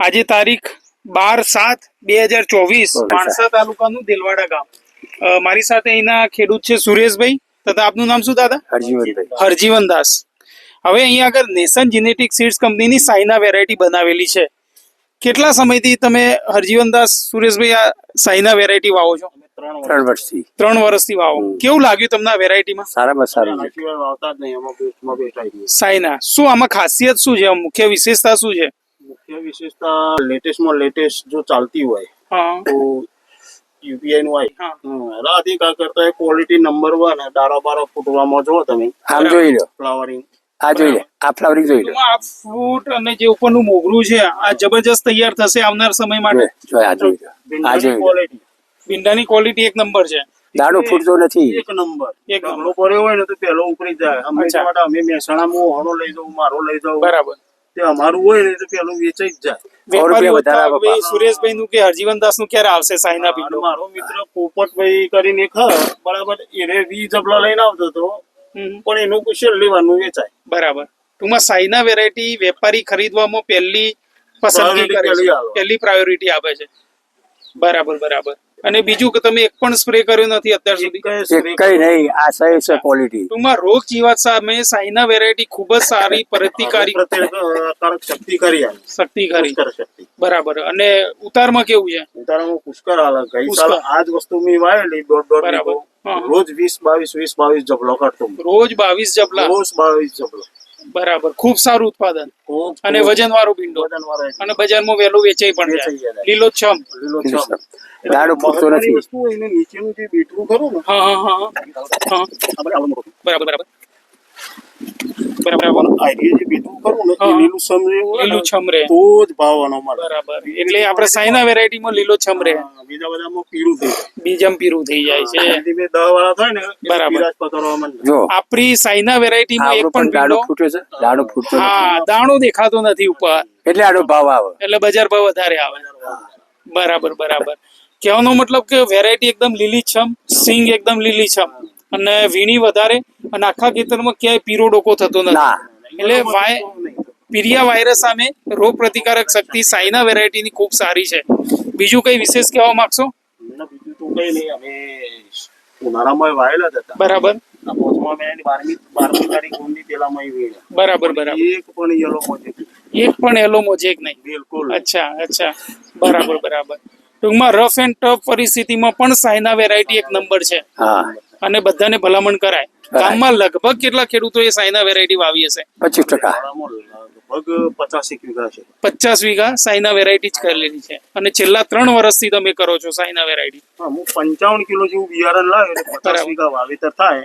આજે તારીખ બાર સાત બે હજાર ચોવીસ. માણસા તાલુકાનું દેલવાડા ગામ. મારી સાથે અહીંના ખેડૂત છે સુરેશભાઈ તથા આપનું નામ શું દાદા? હરજીવનભાઈ. હરજીવન દાસ હવે અહીંયા આગળ નેશન જીનેટિક સીડ્સ કંપનીની સાયના વેરાયટી બનાવેલી છે. કેટલા સમયથી તમે હરજીવનદાસ સુરેશભાઈ આ સાયના વેરાયટી વાવો છો? ત્રણ વર્ષથી. ત્રણ વર્ષથી વાવો. કેવું લાગ્યું તમને આ વેરાયટીમાં? સારામાં સારું સાઈના શું આમાં ખાસિયત શું છે? મુખ્ય વિશેષતા શું છે? વિશેષતા લેટેસ્ટમાં લેટેસ્ટ જો ચાલતી હોય તો યુપીઆઈ નું હોય રાધિકા કરતા ક્વોલિટી નંબર વન દારો બારા ફૂટવામાં જો તમે. આમ જોઈ લો. ફ્લાવરિંગ આ જોઈ લે આ ફ્લાવરિંગ જોઈ લો. આ ફ્રૂટ અને જે ઉપરનું મોગરું છે આ જબરજસ્ત તૈયાર થશે આવનાર સમય માટે. જો આ જોઈ લો. આ જોઈ લો. ક્વોલિટી ભીંડાની ક્વોલિટી એક નંબર છે. દાડો ફૂટતો નથી. એક નંબર. એક ગમલો ભર્યો હોય ને તો પેલો ઉપરી જાય. અમે માટે અમે મહેસાણા હું હોનો લઈ જાઉં મારો લઈ જાઉં. બરાબર. તે અમારું હોય ને તો પેલું વેચાઈ જ જાય. સુરેશભાઈ નું કે હરજીવન દાસનું ક્યારે આવશે સાઈના અને મારો મિત્ર પોપટભાઈ કરીને એક બરાબર એને વી જબલા લઈને આવતો હતો હમ, પણ એનું કુશલ લેવાનું વેચાય. બરાબર. ટૂંકમાં સાઈના વેરાયટી વેપારી ખરીદવામાં પહેલી પસંદગી કરે છે. પહેલી પ્રાયોરિટી આપે છે. બરાબર બરાબર. અને બીજું કે તમે એક પણ સ્પ્રે કર્યો નથી અત્યાર સુધી? કઈ નહીં આ સહી છે ક્વોલિટી ટૂંકમાં રોગ જીવાત સામે સાઈના વેરાયટી ખૂબ જ સારી પ્રતિકારી પ્રતિકારક શક્તિ કરી શક્તિ કરી શક્તિ. બરાબર. અને ઉતારમાં કેવું છે? ઉતારમાં પુષ્કર હાલ. ગઈ. સાલ આ જ વસ્તુ મેં વાયેલી દોઢ દોઢ બરાબર. રોજ વીસ બાવીસ વીસ બાવીસ જબલો કાઢતો રોજ બાવીસ જબલા? રોજ બાવીસ જબલો. બરાબર. ખૂબ સારું ઉત્પાદન. અને વજન વાળો ભીંડો. અને બજારમાં વહેલું વેચાઈ પણ લીલો જાય જાય. લીલો છમ દાડો ફૂટતો નથી. વસ્તુ એને નીચેનું જે બીટરું ખરું ને. હા હા હા. હા. આપણે બરાબર બરાબર બરાબર. બરાબર જે બીટરું ખરું ને એ લીલું સમરે લીલું છમ તો જ ભાવ આનો મળે. બરાબર. એટલે આપણે સાઈના વેરાયટીમાં લીલો છમ બીજા બધામાં પીળું થઈ જાય. બીજમ પીરું થઈ જાય છે. ધીમે દહ વાળા થાય ને બરાબર. જો આપણી સાઈના વેરાયટીમાં એક પણ છે. ફૂટતો હા દાણો દેખાતો નથી ઉપર. એટલે આનો ભાવ આવે. એટલે બજાર ભાવ વધારે આવે. બરાબર બરાબર. કહેવાનો મતલબ કે વેરાયટી એકદમ લીલીછમ સિંગ એકદમ લીલીછમ અને વીણી વધારે અને આખા ખેતરમાં ક્યાંય પીરો ડોકો થતો નથી. એટલે વાય પીરિયા વાયરસ સામે રોગ પ્રતિકારક શક્તિ સાયના વેરાયટીની ખૂબ સારી છે. બીજું કઈ વિશેષ કહેવા માંગશો? બીજું તો કઈ નહીં. અમે ઉનાળામાં વાયેલા જ હતા. બરાબર. બરાબર બરાબર. એક પણ યલો મોજેક એક પણ યલો મોજેક નહીં. બિલકુલ. અચ્છા અચ્છા. બરાબર બરાબર. ટૂંકમાં રફ એન્ડ ટફ પરિસ્થિતિમાં પણ સાયના વેરાયટી એક નંબર છે. અને બધાને ભલામણ કરાય. ગામમાં લગભગ કેટલા ખેડૂતો એ સાયના વેરાયટી વાવી હશે? પચીસ ટકા. લગભગ પચાસ એક વીઘા સાયના પચાસ વીઘા સાઈના વેરાયટી જ કરેલી છે. અને છેલ્લા ત્રણ વર્ષથી તમે કરો છો સાયના વેરાયટી હું પંચાવન કિલો જેવું બિયારણ લાવ્યો એટલે પચાસ. વીઘા વાવેતર થાય.